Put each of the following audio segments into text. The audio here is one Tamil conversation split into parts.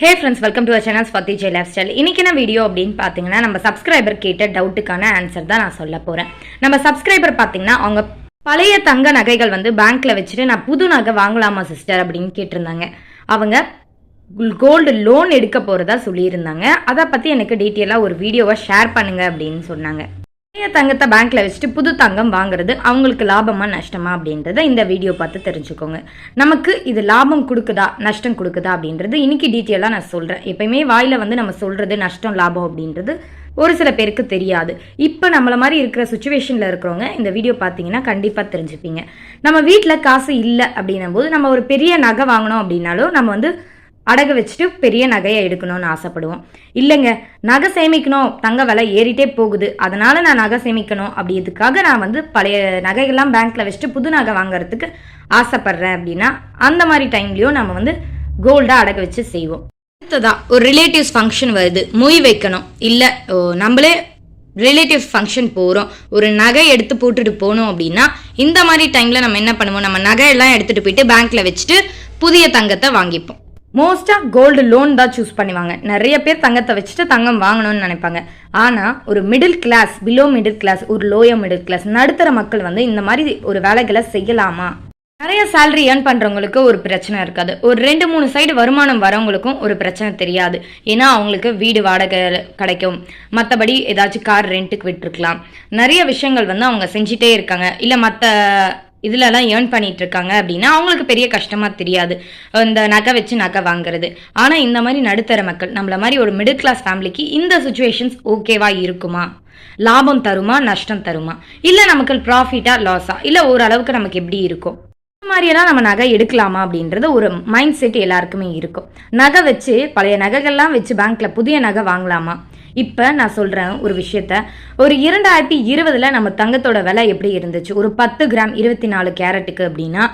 Hey friends welcome to channel Swathi Jai lifestyle இன்னைக்கு என்ன வீடியோ அப்படின்னு பார்த்தீங்கன்னா நம்ம சப்ஸ்கிரைபர் கேட்ட டவுட்டுக்கான ஆன்சர் தான் நான் சொல்ல போகிறேன் நம்ம சப்ஸ்கிரைபர் பார்த்தீங்கன்னா அவங்க பழைய தங்க நகைகள் வந்து பேங்க்கில் வச்சுட்டு நான் புது நகை வாங்கலாமா சிஸ்டர் அப்படின்னு கேட்டிருந்தாங்க. அவங்க கோல்டு லோன் எடுக்க போகிறதா சொல்லியிருந்தாங்க. அதை பற்றி எனக்கு டீட்டெயிலாக ஒரு வீடியோவை ஷேர் பண்ணுங்கள் அப்படின்னு சொன்னாங்க. பழைய தங்கத்தை பேங்க்ல வச்சுட்டு புது தங்கம் வாங்குறது அவங்களுக்கு லாபமா நஷ்டமா அப்படின்றத இந்த வீடியோ பார்த்து தெரிஞ்சுக்கோங்க. நமக்கு இது லாபம் கொடுக்குதா நஷ்டம் கொடுக்குதா அப்படின்றது இன்னைக்கு டீட்டெயிலாக நான் சொல்கிறேன் எப்பயுமே வாயில வந்து நம்ம சொல்றது நஷ்டம் லாபம் அப்படின்றது ஒரு சில பேருக்கு தெரியாது. இப்போ நம்மள மாதிரி இருக்கிற சுச்சுவேஷனில் இருக்கிறவங்க இந்த வீடியோ பார்த்தீங்கன்னா கண்டிப்பாக தெரிஞ்சுப்பீங்க. நம்ம வீட்டில் காசு இல்லை அப்படின்னும் போது நம்ம ஒரு பெரிய நகை வாங்கணும் அப்படின்னாலும் நம்ம வந்து அடகு வச்சுட்டு பெரிய நகையை எடுக்கணும்னு ஆசைப்படுவோம். இல்லைங்க நகை சேமிக்கணும். தங்க விலை ஏறிட்டே போகுது. அதனால நான் நகை சேமிக்கணும். அப்படின்றதுக்காக நான் வந்து பழைய நகைகள்லாம் பேங்க்ல வச்சுட்டு புது நகை வாங்குறதுக்கு ஆசைப்படுறேன் அப்படின்னா அந்த மாதிரி டைம்லயும் நம்ம வந்து கோல்டா அடகு வச்சு செய்வோம். அடுத்ததா ஒரு ரிலேட்டிவ்ஸ் ஃபங்க்ஷன் வருது. மொய் வைக்கணும். இல்லை நம்மளே ரிலேட்டிவ்ஸ் ஃபங்க்ஷன் போகிறோம் ஒரு நகை எடுத்து போட்டுட்டு போகணும் அப்படின்னா இந்த மாதிரி டைமில் நம்ம என்ன பண்ணுவோம்? நம்ம நகையெல்லாம் எடுத்துகிட்டு போயிட்டு பேங்க்கில் வச்சுட்டு புதிய தங்கத்தை வாங்கிப்போம். மோஸ்ட்டாக கோல்டு லோன் தான் சூஸ் பண்ணுவாங்க. நிறைய பேர் தங்கத்தை வச்சுட்டு தங்கம் வாங்கணும்னு நினைப்பாங்க. ஆனால் ஒரு middle class below middle class ஒரு லோயர் மிடில் கிளாஸ் நடுத்தர மக்கள் வந்து இந்த மாதிரி ஒரு வேலைகளை செய்யலாமா? நிறைய சேலரி ஏர்ன் பண்ணுறவங்களுக்கு ஒரு பிரச்சனை இருக்காது. ஒரு ரெண்டு மூணு சைடு வருமானம் வரவங்களுக்கும் ஒரு பிரச்சனை தெரியாது. ஏன்னா அவங்களுக்கு வீடு வாடகை கிடைக்கும். மற்றபடி ஏதாச்சும் கார் ரெண்ட்டுக்கு விட்டுருக்கலாம். நிறைய விஷயங்கள் வந்து அவங்க செஞ்சிட்டே இருக்காங்க. இல்லை மற்ற இதிலலாம் ஏர்ன் பண்ணிட்டு இருக்காங்க அப்படின்னா அவங்களுக்கு பெரிய கஷ்டமாக தெரியாது. இந்த நகை வச்சு நகை வாங்குறது. ஆனால் இந்த மாதிரி நடுத்தர மக்கள் நம்மள மாதிரி ஒரு மிடில் கிளாஸ் ஃபேமிலிக்கு இந்த சுச்சுவேஷன்ஸ் ஓகேவா இருக்குமா? லாபம் தருமா? நஷ்டம் தருமா? இல்லை நமக்கு ப்ராஃபிட்டா லாஸா இல்லை ஓரளவுக்கு நமக்கு எப்படி இருக்கும்? இந்த மாதிரியெல்லாம் நம்ம நகை எடுக்கலாமா அப்படின்றது ஒரு மைண்ட் செட் எல்லாருக்குமே இருக்கும். நகை வச்சு பழைய நகைகள்லாம் வச்சு பேங்க்ல புதிய நகை வாங்கலாமா? இப்போ நான் சொல்கிறேன் ஒரு விஷயத்த. ஒரு இரண்டாயிரத்தி இருபதில் நம்ம தங்கத்தோட விலை எப்படி இருந்துச்சு? ஒரு பத்து கிராம் இருபத்தி நாலு கேரட்டுக்கு அப்படின்னா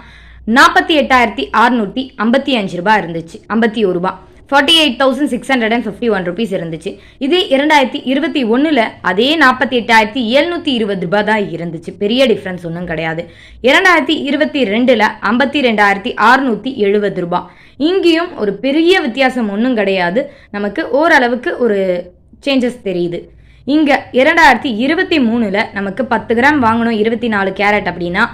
நாற்பத்தி எட்டாயிரத்தி அறுநூற்றி ஐம்பத்தி அஞ்சு ரூபாய் இருந்துச்சு. ஐம்பத்தி ஒரு ரூபாய் forty eight thousand six hundred and fifty one rupees இருந்துச்சு. இதே இரண்டாயிரத்தி இருபத்தி ஒன்றில் அதே நாற்பத்தி எட்டாயிரத்தி எழுநூற்றி இருபது ரூபாய் தான் இருந்துச்சு. பெரிய டிஃப்ரென்ஸ் ஒன்றும் கிடையாது. இரண்டாயிரத்தி இருபத்தி ரெண்டில் ஐம்பத்தி ரெண்டாயிரத்தி அறுநூற்றி எழுபது ரூபாய். இங்கேயும் ஒரு பெரிய வித்தியாசம் ஒன்றும் கிடையாது. நமக்கு ஓரளவுக்கு ஒரு சேஞ்சஸ் தெரியுது. இங்கே இரண்டாயிரத்தி இருபத்தி மூணில் நமக்கு பத்து கிராம் வாங்கணும் இருபத்தி நாலு கேரட் அப்படின்னா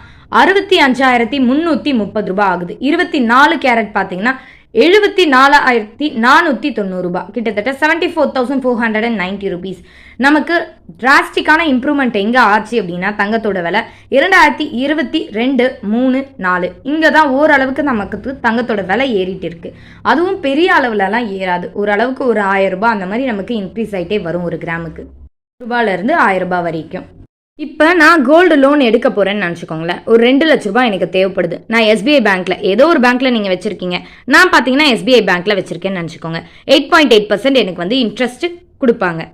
அறுபத்தி அஞ்சாயிரத்தி முந்நூற்றி முப்பது ரூபாய் ஆகுது. இருபத்தி நாலு கேரட் பார்த்தீங்கன்னா எழுபத்தி நாலாயிரத்தி நானூற்றி தொண்ணூறுபா கிட்டத்தட்ட seventy four thousand four hundred and ninety rupees நமக்கு டிராஸ்டிக்கான இம்ப்ரூவ்மெண்ட் எங்கே ஆச்சு அப்படின்னா தங்கத்தோட விலை இரண்டாயிரத்தி இருபத்தி ரெண்டு மூணு நாலு. இங்கே தான் ஓரளவுக்கு நமக்கு தங்கத்தோட விலை ஏறிட்டு இருக்கு. அதுவும் பெரிய அளவுலலாம் ஏறாது. ஓரளவுக்கு ஒரு ஆயிரம் ரூபாய் அந்த மாதிரி நமக்கு இன்க்ரீஸ் ஆகிட்டே வரும் ஒரு கிராமுக்கு. ரூபாயிலேருந்து ஆயிரம் ரூபாய் வரைக்கும். இப்போ நான் கோல்டு லோன் எடுக்க போகிறேன்னு நினச்சிக்கோங்களேன். ஒரு ரெண்டு லட்ச ரூபாய் எனக்கு தேவைப்படுது. நான் எஸ்பிஐ பேங்க்கில் ஏதோ ஒரு பேங்க்கில் நீங்கள் வச்சுருக்கீங்க. நான் பார்த்தீங்கன்னா எஸ்பிஐ பேங்க்கில் வச்சுருக்கேன்னு நினச்சிக்கோங்க. எயிட் பாயிண்ட் எயிட் பர்சன்ட் எனக்கு வந்து இன்ட்ரெஸ்ட் கொடுப்பாங்க.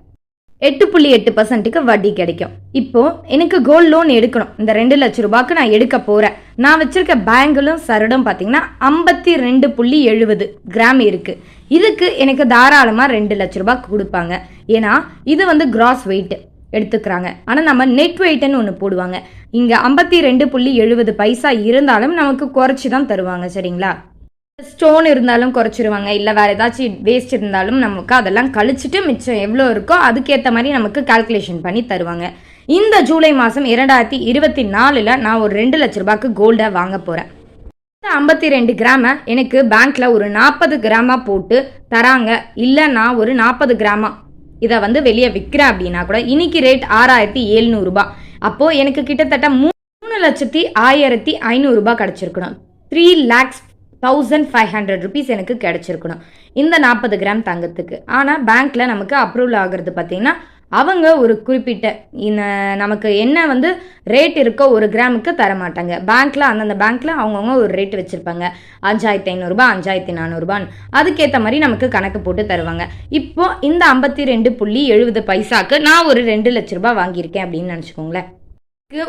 எட்டு புள்ளி எட்டு பர்சன்ட்டுக்கு வட்டி கிடைக்கும். இப்போ எனக்கு கோல்டு லோன் எடுக்கணும். இந்த ரெண்டு லட்ச ரூபாய்க்கு நான் எடுக்க போகிறேன் நான் வச்சிருக்க பேங்கிலும் சரடும் பார்த்தீங்கன்னா ஐம்பத்தி ரெண்டு புள்ளி எழுபது கிராம் இருக்குது இதுக்கு எனக்கு தாராளமாக ரெண்டு லட்ச ரூபாய் கொடுப்பாங்க. ஏன்னா இது வந்து கிராஸ் வெயிட் எடுத்துக்கிறாங்க. ஆனால் நம்ம நெட் வெயிட்னு ஒன்று போடுவாங்க. இங்கே ஐம்பத்தி ரெண்டு புள்ளி எழுபது பைசா இருந்தாலும் நமக்கு குறைச்சி தான் தருவாங்க சரிங்களா? ஸ்டோன் இருந்தாலும் குறைச்சிருவாங்க. இல்லை வேறு ஏதாச்சும் வேஸ்ட் இருந்தாலும் நமக்கு அதெல்லாம் கழிச்சிட்டு மிச்சம் எவ்வளோ இருக்கோ அதுக்கேற்ற மாதிரி நமக்கு கால்குலேஷன் பண்ணி தருவாங்க. இந்த ஜூலை மாதம் இரண்டாயிரத்தி இருபத்தி நாலில் நான் ஒரு ரெண்டு லட்ச ரூபாய்க்கு கோல்டை வாங்க போகிறேன் இந்த ஐம்பத்தி ரெண்டு கிராமை எனக்கு பேங்க்கில் ஒரு நாற்பது கிராமாக போட்டு தராங்க. இல்லை நான் ஒரு நாற்பது கிராமா இதை வந்து வெளியே விற்கிறேன் அப்படின்னா கூட இன்னைக்கு ரேட் ஆறாயிரத்தி எழுநூறுபா அப்போது எனக்கு கிட்டத்தட்ட மூணு லட்சத்தி ஆயிரத்தி ஐநூறுரூபா கிடச்சிருக்கணும். Three lakhs thousand five hundred rupees எனக்கு கிடச்சிருக்கணும். இந்த நாற்பது கிராம் தங்கத்துக்கு. ஆனால் பேங்க்கில் நமக்கு அப்ரூவல் ஆகிறது பார்த்தீங்கன்னா அவங்க ஒரு குறிப்பிட்ட இந்த நமக்கு என்ன வந்து ரேட் இருக்கோ ஒரு கிராமுக்கு தர மாட்டாங்க பேங்க்கில் அந்தந்த பேங்க்கில் அவங்கவுங்க ஒரு ரேட் வச்சுருப்பாங்க. அஞ்சாயிரத்தி ஐநூறுரூபா அஞ்சாயிரத்தி நானூறுபான்னு. அதுக்கேற்ற மாதிரி நமக்கு கணக்கு போட்டு தருவாங்க. இப்போ இந்த ஐம்பத்தி ரெண்டு புள்ளி எழுபது பைசாக்கு நான் ஒரு ரெண்டு லட்ச ரூபா வாங்கியிருக்கேன் அப்படின்னு நினச்சிக்கோங்களேன்.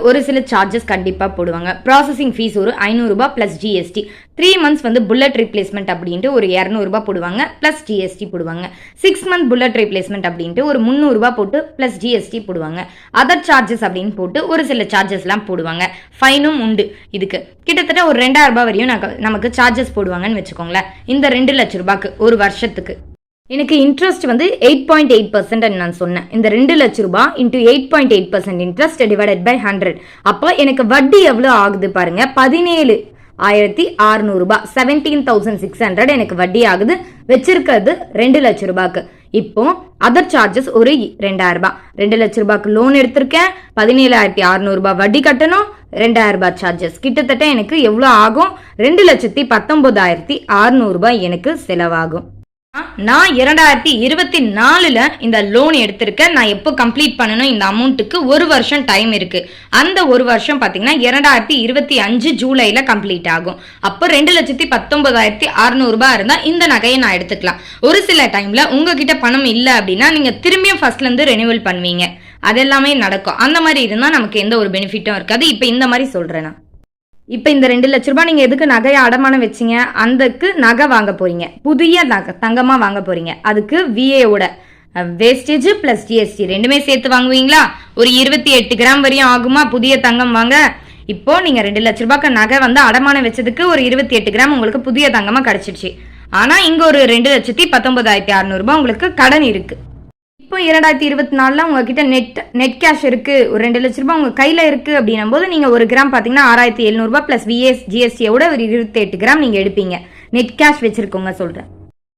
ஒரு சில சார்ஜஸ் கண்டிப்பாக போடுவாங்க. ப்ராசஸிங் ஃபீஸ் ஒரு ஐநூறுரூபா ப்ளஸ் ஜிஎஸ்டி த்ரீ மந்த்ஸ் வந்து புல்லட் ரீப்ளேஸ்மெண்ட் அப்படின்ட்டு ஒரு இரநூறுபா போடுவாங்க ப்ளஸ் ஜிஎஸ்டி போடுவாங்க. சிக்ஸ் மந்த் புல்லட் ரீப்ளேஸ்மெண்ட் அப்படின்ட்டு ஒரு முந்நூறுரூபா போட்டு ப்ளஸ் ஜிஎஸ்டி போடுவாங்க. அதர் சார்ஜஸ் அப்படின்னு போட்டு ஒரு சில சார்ஜஸ்லாம் போடுவாங்க. ஃபைனும் உண்டு இதுக்கு. கிட்டத்தட்ட ஒரு ரெண்டாயிரம் ரூபாய் வரையும் நமக்கு சார்ஜஸ் போடுவாங்கன்னு வச்சுக்கோங்களேன். இந்த ரெண்டு லட்ச ரூபாய்க்கு ஒரு வருஷத்துக்கு. எனக்கு இன்ட்ரெஸ்ட் வந்து எயிட் பாயிண்ட் எயிட் பர்சன்ட் நான் சொன்னேன். இந்த ரெண்டு லட்ச ரூபாய் into eight point eight percent interest divided by hundred அப்போ எனக்கு வட்டி எவ்வளோ ஆகுது பாருங்க. பதினேழு ஆயிரத்தி அறுநூறுபா செவன்டீன் தௌசண்ட் சிக்ஸ் ஹண்ட்ரட் எனக்கு வட்டி ஆகுது. வச்சிருக்கிறது ரெண்டு லட்ச ரூபாய்க்கு இப்போ அதர் சார்ஜஸ் ஒரு ரெண்டாயிரம் ரூபாய் ரெண்டு லட்ச ரூபாய்க்கு லோன் எடுத்திருக்கேன். பதினேழாயிரத்தி அறுநூறுபா வட்டி கட்டணும். ரெண்டாயிரம் ரூபாய் சார்ஜஸ் கிட்டத்தட்ட எனக்கு எவ்வளோ ஆகும்? ரெண்டு லட்சத்தி பத்தொன்பதாயிரத்தி அறுநூறுபா எனக்கு செலவாகும். நான் இரண்டாயிரத்தி இருபத்தி நாலுல இந்த லோன் எடுத்திருக்கேன். நான் எப்போ கம்ப்ளீட் பண்ணணும்? இந்த அமௌண்ட்டுக்கு ஒரு வருஷம் டைம் இருக்கு. அந்த ஒரு வருஷம் பார்த்தீங்கன்னா இரண்டாயிரத்தி இருபத்தி அஞ்சு ஜூலைல கம்ப்ளீட் ஆகும். அப்போ ரெண்டு லட்சத்தி பத்தொன்பதாயிரத்தி அறுநூறு ரூபாய் இந்த நகையை நான் எடுத்துக்கலாம். ஒரு சில டைம்ல உங்ககிட்ட பணம் இல்லை அப்படின்னா நீங்க திரும்பியும் ஃபர்ஸ்ட்ல இருந்து ரெனிவல் பண்ணுவீங்க. அதெல்லாமே நடக்கும். அந்த மாதிரி இருந்தால் நமக்கு எந்த ஒரு பெனிஃபிட்டும் இருக்காது. இப்போ இந்த மாதிரி சொல்றேன் நான். இப்போ இந்த ரெண்டு லட்ச ரூபாய் நீங்கள் எதுக்கு நகையை அடமானம் வச்சீங்க? அந்தக்கு நகை வாங்க போறீங்க. புதிய நகை தங்கமாக வாங்க போறீங்க. அதுக்கு விஏவோட வேஸ்டேஜ் ப்ளஸ் ஜிஎஸ்டி ரெண்டுமே சேர்த்து வாங்குவீங்களா? ஒரு இருபத்தி எட்டு கிராம் வரையும் ஆகுமா? புதிய தங்கம் வாங்க. இப்போ நீங்கள் ரெண்டு லட்ச ரூபாய்க்கு நகை வந்து அடமானம் வச்சதுக்கு ஒரு இருபத்தி எட்டு கிராம் உங்களுக்கு புதிய தங்கமாக கிடச்சிடுச்சு. ஆனால் இங்கே ஒரு ரெண்டு லட்சத்தி பத்தொன்பதாயிரத்தி அறநூறுபா உங்களுக்கு கடன் இருக்குது இப்போ இரண்டாயிரத்தி இருபத்தி நாலில் உங்ககிட்ட நெட் நெட் கேஷ் இருக்குது ஒரு ரெண்டு லட்ச ரூபாய் உங்கள் கையில் இருக்குது அப்படின்னும் போது நீங்கள் ஒரு கிராம் பார்த்தீங்கன்னா ஆறாயிரத்தி எழுநூறுபா ப்ளஸ் விஎஸ் ஜிஎஸ்டியோட ஒரு இருபத்தெட்டு கிராம் நீங்கள் எடுப்பீங்க. நெட் கேஷ் வச்சுருக்கோங்க சொல்கிறேன்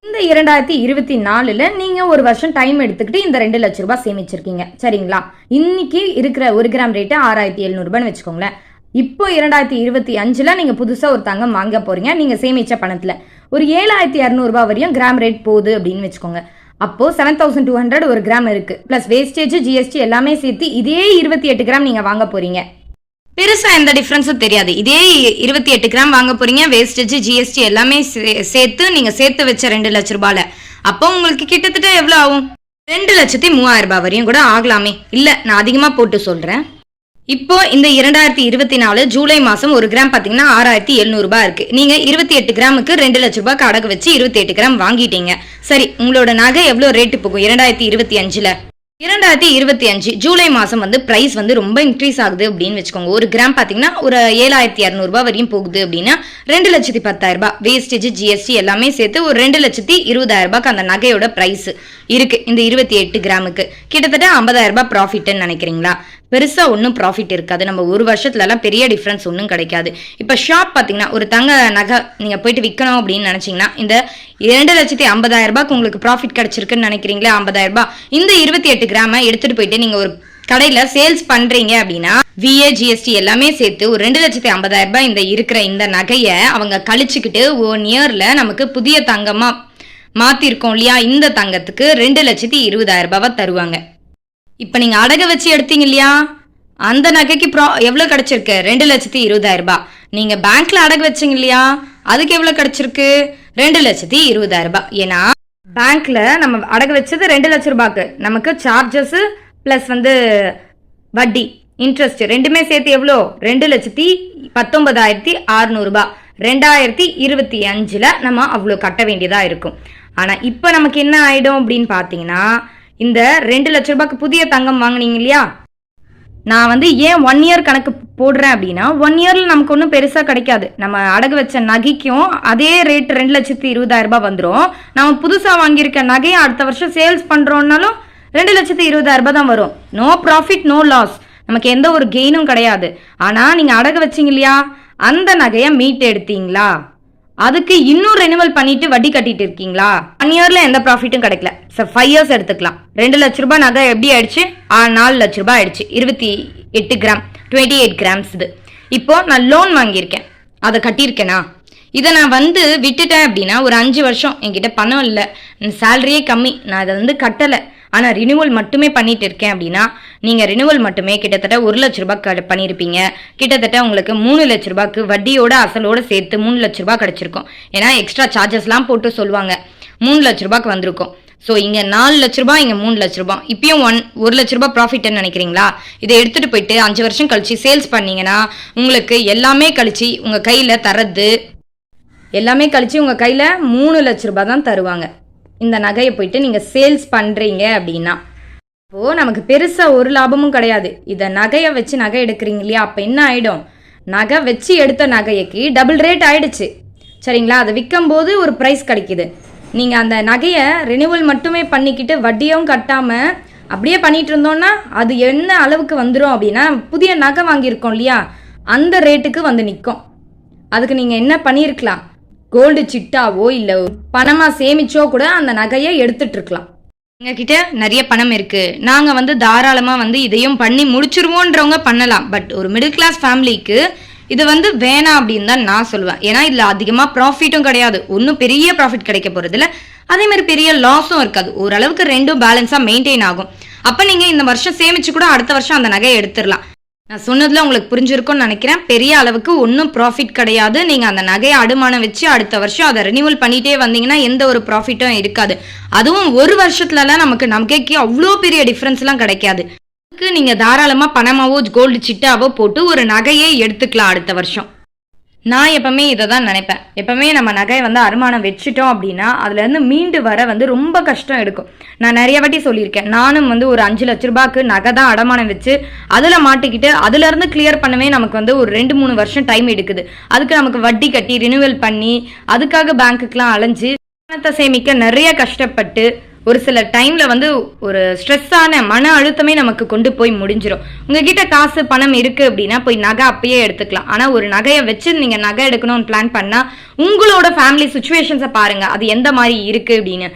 இந்த இரண்டாயிரத்தி இருபத்தி நாலில் நீங்கள் ஒரு வருஷம் டைம் எடுத்துக்கிட்டு இந்த ரெண்டு லட்ச ரூபாய் சேமிச்சிருக்கீங்க. சரிங்களா? இன்னைக்கு இருக்கிற ஒரு கிராம் ரேட்டு ஆறாயிரத்தி எழுநூறுபான்னு வச்சுக்கோங்களேன். இப்போ இரண்டாயிரத்தி இருபத்தி அஞ்சில் நீங்கள் புதுசாக ஒரு தங்கம் வாங்க போகிறீங்க நீங்கள் சேமித்த பணத்தில். ஒரு ஏழாயிரத்தி இரநூறுபா வரையும் கிராம் ரேட் போகுது அப்படின்னு வச்சுக்கோங்க. அப்போ செவன் தௌசண்ட் டூ ஹண்ட்ரட் ஒரு கிராம் இருக்கு. பிளஸ் வேஸ்டேஜ் ஜிஎஸ்டி எல்லாமே சேர்த்து இதே இருபத்தி எட்டு கிராம் நீங்க வாங்க போறீங்க. பெருசா எந்த டிஃப்ரென்ஸும் தெரியாது. இதே இருபத்தி எட்டு கிராம் வாங்க போறீங்க. வேஸ்டேஜ் ஜிஎஸ்டி எல்லாமே சே- சேர்த்து நீங்க சேர்த்து வச்ச ரெண்டு லட்ச ரூபாயில அப்போ உங்களுக்கு கிட்டத்தட்ட எவ்வளவு ஆகும்? ரெண்டு லட்சத்தி மூவாயிரம் ரூபாய் வரையும் கூட ஆகலாமே. இல்ல நான் அதிகமா போட்டு சொல்றேன். இப்போ இந்த இரண்டாயிரத்தி இருபத்தி நாலு ஜூலை மாசம் ஒரு கிராம் பாத்தீங்கன்னா ஆறாயிரத்தி எழுநூறு ரூபாய் இருக்கு. நீங்க இருபத்தி எட்டு கிராமுக்கு ரெண்டு லட்ச ரூபாய்க்கு அடகு வச்சு இருபத்தி எட்டு கிராம் வாங்கிட்டீங்க. சரி உங்களோட நகை எவ்வளவு ரேட்டு போகும்? இரண்டாயிரத்தி இருபத்தி அஞ்சுல. இரண்டாயிரத்தி இருபத்தி அஞ்சு ஜூலை மாசம் வந்து பிரைஸ் வந்து ரொம்ப இன்க்ரீஸ் ஆகுது அப்படின்னு வச்சுக்கோங்க. ஒரு கிராம் பாத்தீங்கன்னா ஒரு ஏழாயிரத்தி இரநூறுபா வரையும் போகுது அப்படின்னா ரெண்டு லட்சத்தி பத்தாயிரம் ரூபாய். வேஸ்டேஜ் ஜிஎஸ்டி எல்லாமே சேர்த்து ஒரு ரெண்டு லட்சத்தி இருபதாயிரம் ரூபாய்க்கு அந்த நகையோட பிரைஸ் இருக்கு. இந்த இருபத்தி எட்டு கிராமுக்கு. கிட்டத்தட்ட ஐம்பதாயிரம் ரூபாய் ப்ராஃபிட்னு நினைக்கிறீங்களா? பெருசாக ஒன்றும் ப்ராஃபிட் இருக்காது. நம்ம ஒரு வருஷத்துலலாம் பெரிய டிஃப்ரென்ஸ் ஒன்றும் கிடைக்காது. இப்போ ஷாப் பார்த்தீங்கன்னா ஒரு தங்க நகை நீங்கள் போயிட்டு விற்கணும் அப்படின்னு நினச்சிங்கன்னா இந்த இரண்டு லட்சத்தி ஐம்பதாயிரம் ரூபாய்க்கு உங்களுக்கு ப்ராஃபிட் கிடச்சிருக்குன்னு நினைக்கிறீங்களா ஐம்பதாயிரம் ரூபாய். இந்த இருபத்தி எட்டு கிராமை எடுத்துகிட்டு போயிட்டு நீங்கள் ஒரு கடையில் சேல்ஸ் பண்ணுறீங்க அப்படின்னா விஏ ஜிஎஸ்டி எல்லாமே சேர்த்து ஒரு ரெண்டு லட்சத்தி ஐம்பதாயிரம் ரூபாய் இந்த இருக்கிற இந்த நகையை அவங்க கழிச்சுக்கிட்டு ஒன் இயரில் நமக்கு புதிய தங்கமாக மாத்திருக்கோம் இல்லையா? இந்த தங்கத்துக்கு ரெண்டு லட்சத்தி இருபதாயிரம் ரூபாவை தருவாங்க. இப்போ நீங்கள் அடகு வச்சு எடுத்தீங்க இல்லையா? அந்த நகைக்கு ப்ரா எவ்வளோ கிடச்சிருக்கு? ரெண்டு லட்சத்தி இருபதாயிரம் ரூபாய். நீங்கள் பேங்க்கில் அடகு வச்சிங்க இல்லையா? அதுக்கு எவ்வளோ கிடச்சிருக்கு? ரெண்டு லட்சத்தி இருபதாயிரம் ரூபாய். ஏன்னா பேங்க்கில் நம்ம அடகு வச்சது ரெண்டு லட்ச ரூபாய்க்கு. நமக்கு சார்ஜஸ்ஸு ப்ளஸ் வந்து வட்டி இன்ட்ரெஸ்ட் ரெண்டுமே சேர்த்து எவ்வளோ? ரெண்டு லட்சத்தி பத்தொன்பதாயிரத்தி அறுநூறுபா ரெண்டாயிரத்தி இருபத்தி அஞ்சில் நம்ம அவ்வளோ கட்ட வேண்டியதாக இருக்கும். ஆனால் இப்போ நமக்கு என்ன ஆகிடும் அப்படின்னு பார்த்தீங்கன்னா இந்த ரெண்டு லட்ச ரூபாய்க்கு புதிய தங்கம் வாங்குனீங்க இல்லையா? நான் வந்து ஏன் ஒன் இயர் கணக்கு போடுறேன் அப்படின்னா ஒன் இயர்ல நமக்கு ஒன்றும் பெருசாக கிடைக்காது. நம்ம அடகு வச்ச நகைக்கும் அதே ரேட் ரெண்டு லட்சத்தி இருபதாயிரம் ரூபாய் வந்துடும் நம்ம புதுசாக வாங்கியிருக்க நகையை அடுத்த வருஷம் சேல்ஸ் பண்ணுறோம்னாலும் ரெண்டு லட்சத்தி இருபதாயிரம் ரூபாய் தான் வரும். நோ ப்ராஃபிட் நோ லாஸ் நமக்கு எந்த ஒரு கெயினும் கிடையாது. ஆனால் நீங்கள் அடகு வச்சிங்க இல்லையா? அந்த நகையை மீட் எடுத்தீங்களா? அதுக்கு இன்னும் ரெனிவல் பண்ணிட்டு வட்டி கட்டிட்டு இருக்கீங்களா? ஒன் இயர்ல எந்த ப்ராஃபிட்டும் கிடைக்கல. சார் ஃபைவ் இயர்ஸ் எடுத்துக்கலாம். ரெண்டு லட்ச ரூபாய் நகை எப்படி ஆயிடுச்சு? நாலு லட்ச ரூபாய் ஆயிடுச்சு. இருபத்தி எட்டு கிராம் டுவெண்ட்டி எயிட் கிராம்ஸ் இது. இப்போ நான் லோன் வாங்கியிருக்கேன். அதை கட்டியிருக்கேனா? இதை நான் வந்து விட்டுட்டேன் அப்படின்னா ஒரு அஞ்சு வருஷம் என்கிட்ட பணம் இல்லை. சேலரியே கம்மி. நான் இதை வந்து கட்டலை. ஆனால் ரினிவல் மட்டுமே பண்ணிட்டு இருக்கேன் அப்படின்னா நீங்கள் ரினிவல் மட்டுமே கிட்டத்தட்ட ஒரு லட்ச ரூபாய் க- பண்ணியிருப்பீங்க கிட்டத்தட்ட உங்களுக்கு மூணு லட்ச ரூபாய்க்கு வட்டியோட அசலோட சேர்த்து மூணு லட்ச ரூபாய் கிடச்சிருக்கும். ஏன்னா எக்ஸ்ட்ரா சார்ஜஸ்லாம் போட்டு சொல்லுவாங்க. மூணு லட்ச ரூபாய்க்கு வந்திருக்கும். ஸோ இங்கே நாலு லட்ச ரூபாய் இங்கே மூணு லட்ச ரூபாய். இப்பயும் ஒன் ஒரு லட்ச ரூபாய் ப்ராஃபிட்னு நினைக்கிறீங்களா? இதை எடுத்துகிட்டு போயிட்டு அஞ்சு வருஷம் கழிச்சு சேல்ஸ் பண்ணீங்கன்னா உங்களுக்கு எல்லாமே கழிச்சு உங்கள் கையில் தரது எல்லாமே கழிச்சு உங்கள் கையில் மூணு லட்ச ரூபாய் தான் தருவாங்க. இந்த நகையை போயிட்டு நீங்கள் சேல்ஸ் பண்ணுறீங்க அப்படின்னா இப்போது நமக்கு பெருசாக ஒரு லாபமும் கிடையாது. இதை நகையை வச்சு நகை எடுக்கிறீங்க இல்லையா? அப்போ என்ன ஆகிடும் நகை வச்சு எடுத்த நகைக்கு டபுள் ரேட் ஆயிடுச்சு. சரிங்களா? அதை விற்கும்போது ஒரு ப்ரைஸ் கிடைக்குது. நீங்கள் அந்த நகையை ரினியூவல் மட்டுமே பண்ணிக்கிட்டு வட்டியும் கட்டாமல் அப்படியே பண்ணிட்டு இருந்தோன்னா அது என்ன அளவுக்கு வந்துடும் அப்படின்னா புதிய நகை வாங்கியிருக்கோம் இல்லையா? அந்த ரேட்டுக்கு வந்து நிற்கும் அதுக்கு நீங்கள் என்ன பண்ணியிருக்கலாம்? கோல்டு சிட்டாவோ இல்லை பணமாக சேமிச்சோ கூட அந்த நகையை எடுத்துட்டு இருக்கலாம் எங்ககிட்ட நிறைய பணம் இருக்கு. நாங்க வந்து தாராளமா வந்து இதையும் பண்ணி முடிச்சிருவோன்றவங்க பண்ணலாம். பட் ஒரு மிடில் கிளாஸ் ஃபேமிலிக்கு இது வந்து வேணாம் அப்படின்னு தான் நான் சொல்லுவேன். ஏன்னா இதுல அதிகமா ப்ராஃபிட்டும் கிடையாது. ஒன்றும் பெரிய ப்ராஃபிட் கிடைக்க போறது இல்ல அதே மாதிரி பெரிய லாஸும் இருக்காது. ஓரளவுக்கு ரெண்டும் பேலன்ஸா மெயின்டைன் ஆகும். அப்ப நீங்க இந்த வருஷம் சேமிச்சு கூட அடுத்த வருஷம் அந்த நகையை எடுத்துடலாம். நான் சொன்னதில் உங்களுக்கு புரிஞ்சிருக்கும்னு நினைக்கிறேன். பெரிய அளவுக்கு ஒன்றும் ப்ராஃபிட் கிடையாது. நீங்கள் அந்த நகையை அடமானம் வச்சு அடுத்த வருஷம் அதை ரினியூவல் பண்ணிகிட்டே வந்தீங்கன்னா எந்த ஒரு ப்ராஃபிட்டும் இருக்காது. அதுவும் ஒரு வருஷத்துலலாம் நமக்கு நகைக்கு அவ்வளோ பெரிய டிஃப்ரென்ஸ்லாம் கிடைக்காது. அதுக்கு தாராளமாக தாராளமா பணமாவோ கோல்டு சிட்டாவோ போட்டு ஒரு நகையே எடுத்துக்கலாம் அடுத்த வருஷம். நான் எப்பவுமே இதை தான் நினைப்பேன். எப்பவுமே நம்ம நகையை வந்து அருமானம் வச்சுட்டோம் அப்படின்னா அதுலேருந்து மீண்டு வர வந்து ரொம்ப கஷ்டம் எடுக்கும். நான் நிறைய வாட்டி சொல்லியிருக்கேன். நானும் வந்து ஒரு அஞ்சு லட்ச ரூபாய்க்கு நகை தான் அடமானம் வச்சு அதில் மாட்டிக்கிட்டு அதுலேருந்து கிளியர் பண்ணவே நமக்கு வந்து ஒரு ரெண்டு மூணு வருஷம் டைம் எடுக்குது. அதுக்கு நமக்கு வட்டி கட்டி ரினியூவல் பண்ணி அதுக்காக பேங்க்குக்கெலாம் அலைஞ்சு பணத்தை சேமிக்க நிறைய கஷ்டப்பட்டு ஒரு சில டைம்ல வந்து ஒரு ஸ்ட்ரெஸ்ஸான மன அழுத்தமே நமக்கு கொண்டு போய் முடிஞ்சிடும் உங்ககிட்ட காசு பணம் இருக்கு அப்படின்னா போய் நகை அப்பயே எடுத்துக்கலாம். ஆனா ஒரு நகையை வச்சு நீங்க நகை எடுக்கணும்னு பிளான் பண்ணா உங்களோட ஃபேமிலி சுச்சுவேஷன்ஸை பாருங்க. அது எந்த மாதிரி இருக்கு அப்படின்னு.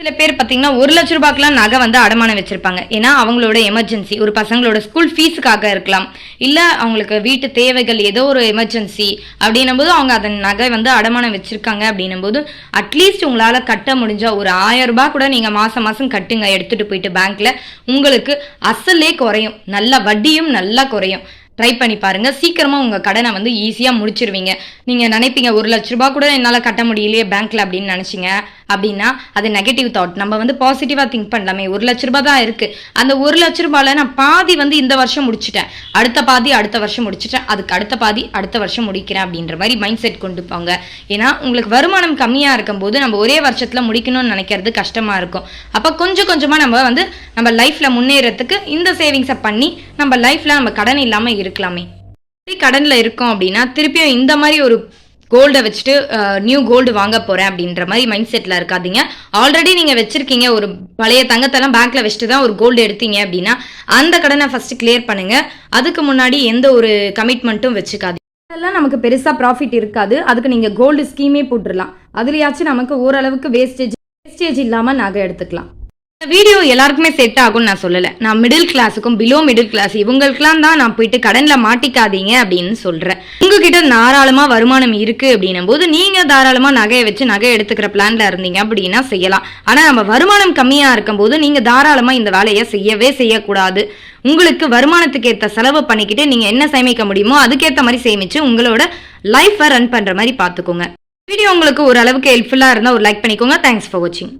சில பேர் பார்த்தீங்கன்னா ஒரு லட்ச ரூபாய்க்குலாம் நகை வந்து அடமானம் வச்சிருப்பாங்க. ஏன்னா அவங்களோட எமர்ஜென்சி ஒரு பசங்களோட ஸ்கூல் ஃபீஸுக்காக இருக்கலாம். இல்லை அவங்களுக்கு வீட்டு தேவைகள் ஏதோ ஒரு எமர்ஜென்சி அப்படின்னும் போது அவங்க அதன் நகை வந்து அடமானம் வச்சிருக்காங்க அப்படின்னும் போது அட்லீஸ்ட் உங்களால் கட்ட முடிஞ்சால் ஒரு ஆயிரம் ரூபாய் கூட நீங்கள் மாதம் மாதம் கட்டுங்க எடுத்துகிட்டு போயிட்டு பேங்க்கில் உங்களுக்கு அசலே குறையும். நல்ல வட்டியும் நல்லா குறையும். ட்ரை பண்ணி பாருங்கள் சீக்கிரமாக உங்கள் கடனை வந்து ஈஸியாக முடிச்சிருவீங்க. நீங்கள் நினைப்பீங்க ஒரு லட்ச ரூபா கூட என்னால் கட்ட முடியலையே பேங்க்கில் அப்படின்னு நினச்சிங்க அப்படின்னா அது நெகட்டிவ் தாட் நம்ம வந்து பாசிட்டிவாக திங்க் பண்ணலாமே. ஒரு லட்ச ரூபா தான் இருக்குது அந்த ஒரு லட்ச ரூபாயில் நான் பாதி வந்து இந்த வருஷம் முடிச்சிட்டேன். அடுத்த பாதி அடுத்த வருஷம் முடிச்சிட்டேன். அதுக்கு அடுத்த பாதி அடுத்த வருஷம் முடிக்கிறேன் அப்படின்ற மாதிரி மைண்ட் செட் கொண்டு போங்க. ஏன்னா உங்களுக்கு வருமானம் கம்மியாக இருக்கும்போது நம்ம ஒரே வருஷத்தில் முடிக்கணும்னு நினைக்கிறது கஷ்டமாக இருக்கும். அப்போ கொஞ்சம் கொஞ்சமாக நம்ம வந்து நம்ம லைஃப்பில் முன்னேறதுக்கு இந்த சேவிங்ஸை பண்ணி நம்ம லைஃப்பில் நம்ம கடன் இல்லாமல் இருக்கும் இருக்கலாமே. கடன்ல இருக்கோம் அப்படின்னா திருப்பியும் இந்த மாதிரி ஒரு கோல்டை வச்சுட்டு நியூ கோல்டு வாங்க போறேன் அப்படின்ற மாதிரி மைண்ட் செட்டில் இருக்காதீங்க. ஆல்ரெடி நீங்க வச்சிருக்கீங்க ஒரு பழைய தங்கத்தெல்லாம் பேங்க்ல வச்சுட்டு தான் ஒரு கோல்டு எடுத்தீங்க அப்படின்னா அந்த கடனை ஃபர்ஸ்ட் கிளியர் பண்ணுங்க. அதுக்கு முன்னாடி எந்த ஒரு கமிட்மெண்ட்டும் வச்சுக்காதீங்க. அதெல்லாம் நமக்கு பெருசா ப்ராஃபிட் இருக்காது. அதுக்கு நீங்க கோல்டு ஸ்கீமே போட்டுடலாம் அதுலயாச்சும் நமக்கு ஓரளவுக்கு வேஸ்டேஜ் வேஸ்டேஜ் இல்லாமல் நகை எடுத்துக்கலாம். வீடியோ எல்லாருக்குமே செட் ஆகும்னு நான் சொல்லலை. நான் மிடில் கிளாஸுக்கும் பிலோ மிடில் கிளாஸ் இவங்களுக்குலாம் தான் நான் போயிட்டு கடனில் மாட்டிக்காதீங்க அப்படின்னு சொல்கிறேன் உங்ககிட்ட தாராளமாக வருமானம் இருக்குது அப்படின்னும் போது நீங்கள் தாராளமாக நகையை வச்சு நகை எடுத்துக்கிற பிளானில் இருந்தீங்க அப்படின்னா செய்யலாம். ஆனால் நம்ம வருமானம் கம்மியாக இருக்கும்போது நீங்கள் தாராளமாக இந்த வேலையை செய்யவே செய்யக்கூடாது. உங்களுக்கு வருமானத்துக்கு ஏற்ற செலவு பண்ணிக்கிட்டு நீங்கள் என்ன சேமிக்க முடியுமோ அதுக்கேற்ற மாதிரி சேமித்து உங்களோட லைஃப்பை ரன் பண்ணுற மாதிரி பார்த்துக்கோங்க. வீடியோ உங்களுக்கு ஒரு அளவுக்கு ஹெல்ப்ஃபுல்லாக இருந்தால் ஒரு லைக் பண்ணிக்கோங்க. தேங்க்ஸ் ஃபார் வாட்சிங்